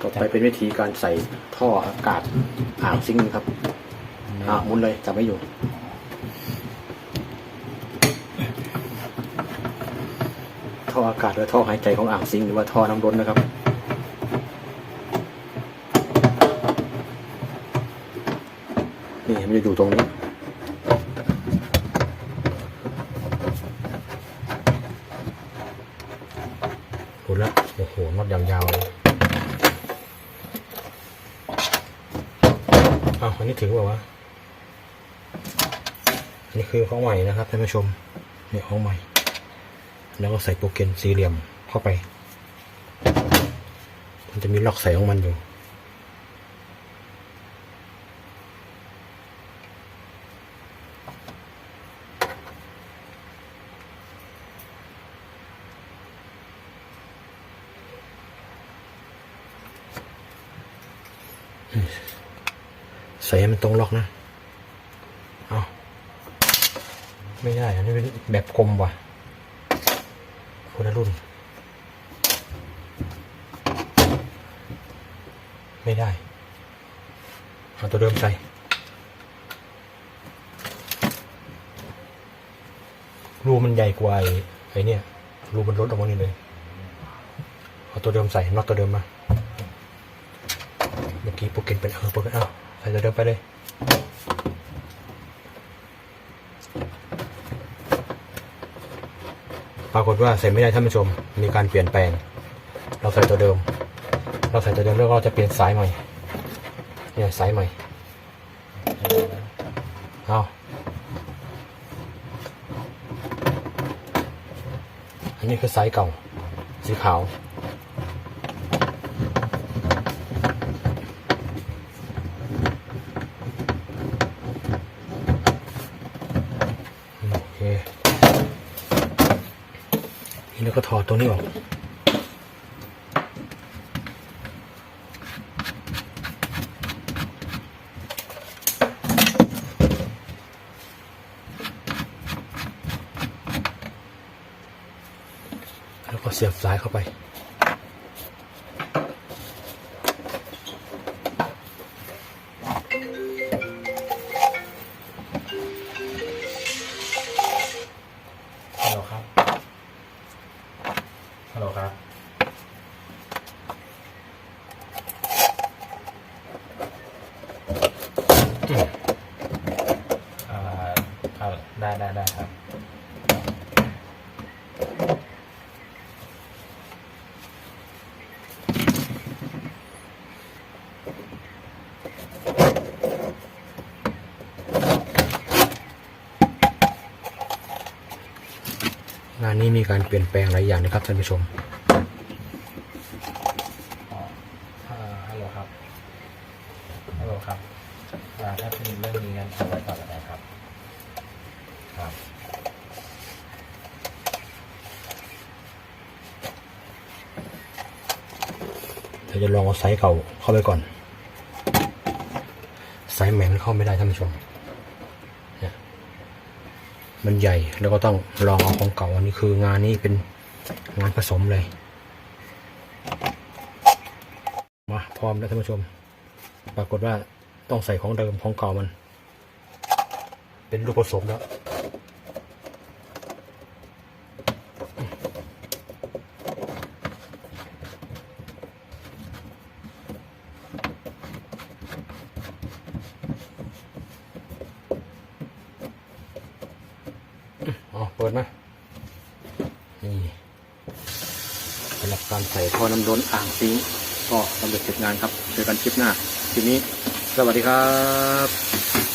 ต่อไปเป็นวิธีการใส่ท่ออากาศอ่างซิงค์ครับอ่าหมุนเลยจับไม่อยู่ ท่ออากาศหรือท่อหายใจของอ่างซิงค์หรือว่าท่อน้ำร้นนะครับนี่มันจะอยู่ตรงนี้ดูแล้วโอ้โหน็อตอย่างยาวเลย อ้าวอันนี้ถึงเปล่าวะอันนี้คือของใหม่นะครับท่านผู้ชมเนี่ยของใหม่ แล้วก็ใส่โปรเกนสี่เหลี่ยมเข้าไป มันจะมีล็อกใส่ของมันอยู่ ใส่ให้มันตรงล็อกนะ เอาไม่ได้ อันนี้เป็นแบบกลมว่ะคนละรุ่น ไม่ได้ เอาตัวเดิมใส่รูมันใหญ่กว่าไอ้เนี่ยรูมันลดออกมานี่เลยเอาตัวเดิมใส่น็อตตัวเดิมมา เมื่อกี้โปรเกนเป็นเออโปรเกนเอา ใส่ตัวเดิมไปเลยปรากฏว่าใส่ไม่ได้ท่านผู้ชม มีการเปลี่ยนแปลง เราใส่ตัวเดิม เราใส่ตัวเดิมแล้วก็จะเปลี่ยนสายใหม่ เนี่ยสายใหม่ เอาอันนี้คือสายเก่า สีขาว โอเคนี่ แล้วก็ถอดตัวนี้ออก แล้วก็เสียบสายเข้าไป งานนี้มีการเปลี่ยนแปลงหลายอย่างนะครับท่านผู้ชมอ๋ออ่าฮัลโหลครับ ฮัลโหลครับอ่าถ้าเป็นเรื่องนี้งั้นเอาไว้ก่อนแล้วกันครับ ครับ เราจะลองเอาไซส์เก่าเข้าไปก่อนไซส์ ใหม่มันเข้าไม่ได้ท่านผู้ชมเนี่ยมันใหญ่แล้วก็ต้องลองเอาของเก่าอันนี้คืองานนี้เป็นงานผสมเลย มาพร้อมแล้วท่านผู้ชม ปรากฏว่าต้องใส่ของเดิมของเก่ามัน เป็นลูกผสมแล้ว อ๋อเปิดไหมนี่สำหรับการใส่ท่อน้ำร้อนอ่างซิงก็สำเร็จเสร็จงานครับเจอกันคลิปหน้าคลิปนี้ สวัสดีครับ